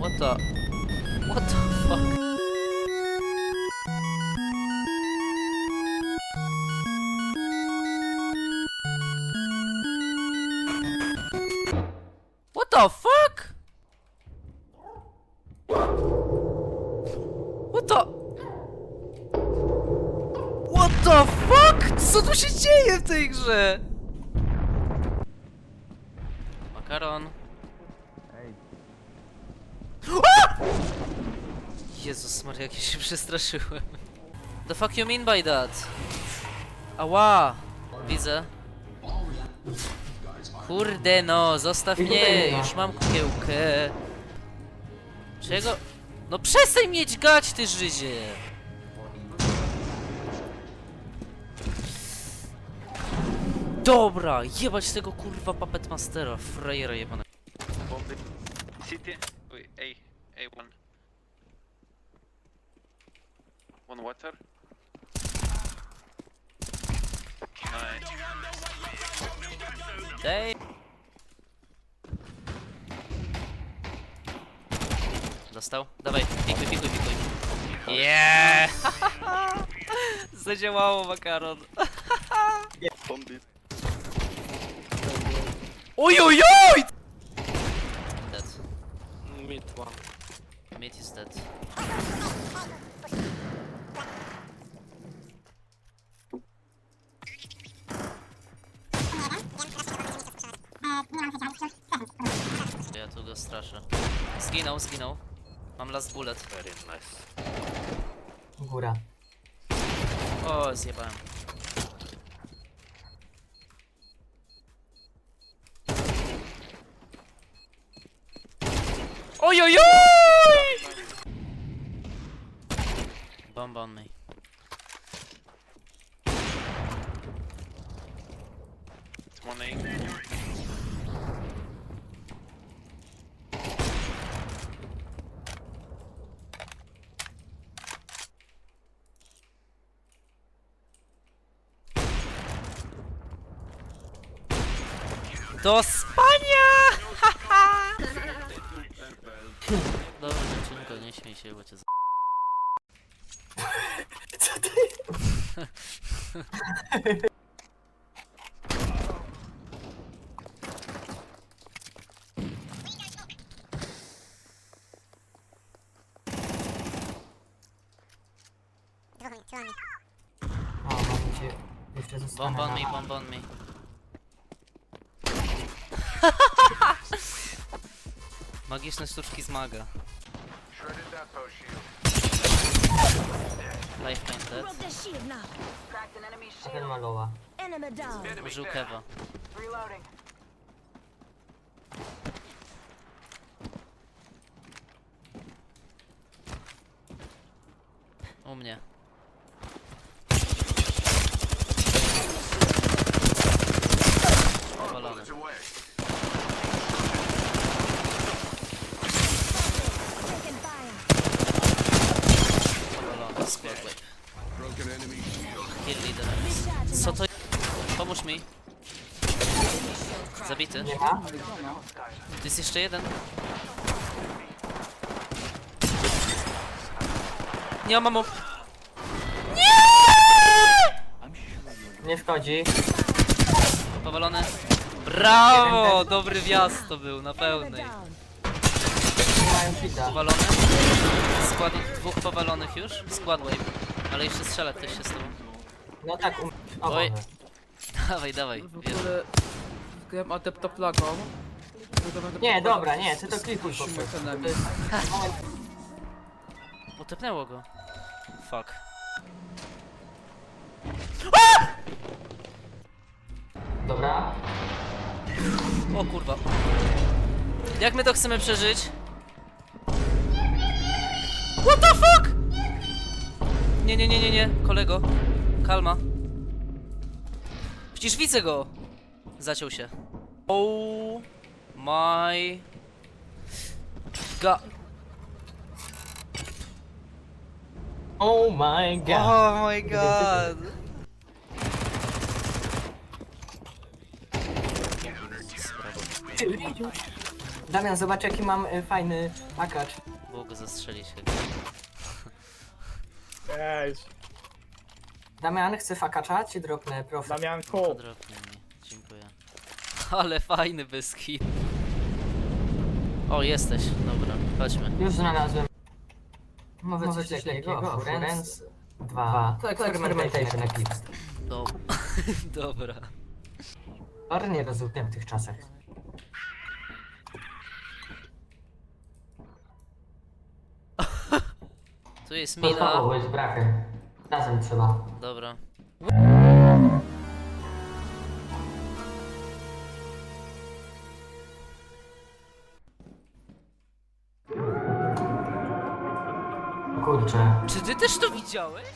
What the? What the fuck? What the fuck? What the? What the fuck? Co tu się dzieje w tej grze? Makaron. Jezus Maria, jak ja się przestraszyłem. The fuck you mean by that? Ała! Widzę. Kurde no, zostaw mnie, już mam kukiełkę. Czego? No przestań mieć gać, ty Żydzie! Dobra, jebać tego kurwa Puppet Mastera, frajera jebane. Bomby. City. A. A1. One water. Nice. Dej! Dostał? Dawaj, pikuj, pikuj, pikuj. Yeah! Zadziałało makaron. Bomby. Ojojoj! Mid one. Mid is dead. Ja tu go straszę. Zginął, zginął. Mam last bullet. Very nice. Góra. O, zjebałem. Ojojoj! Bomba on me. It's one A. Do spania! Dobra, dziewczynko, nie śmiej się, bo cię z... Co ty? O, mam cię jeszcze zostanę Bomb on na- me, bomb on me. Magiczne sztuczki z maga. Life painted. Broke their shield now. Cracked an enemy A ten shield. malowa. Enemy down. Użył kewa. Reloading. U mnie. Powalony. Taking fire. Powalony. Squad wipe. Kill leader. Co to Pomóż mi. Zabity. Tu jest jeszcze jeden. Nie mam mu. Nie szkodzi. Powalony. Brawo! Dobry wjazd to był, na pełnej. Mają fita. Powalony. Skład dwóch powalonych już. Skład wave. Ale jeszcze strzela ktoś się z tobą. No tak, um... o, Oj. Boże. Dawaj, dawaj. W Bierz. ogóle gram adept plagą. Nie, dobra, nie, ty to klikuj po prostu. To jest moment Utepnęło go. Fuck. Dobra. O kurwa. Jak my to chcemy przeżyć? Nie, nie, nie, nie, nie, kolego. Kalma. Przecież widzę go. Zaciął się. Oh my god. Oh my god. Oh my god. Damian, zobacz jaki mam y, fajny akacz. Go zastrzelić chyba. Ej, Damian, chce fakacza? Ci dropnę profil. Damianku. Podropnij mi. Dziękuję. Ale fajny beskid. O, jesteś. Dobra, chodźmy. Już znalazłem. Może coś lekkiego, Furens 2. To experimentation Eclipse. Do... Dobra. Barnie rezultem w tych czasach. Tu jest mina. jest brakiem. Razem trzeba. Dobra. Kurczę. Czy ty też to widziałeś?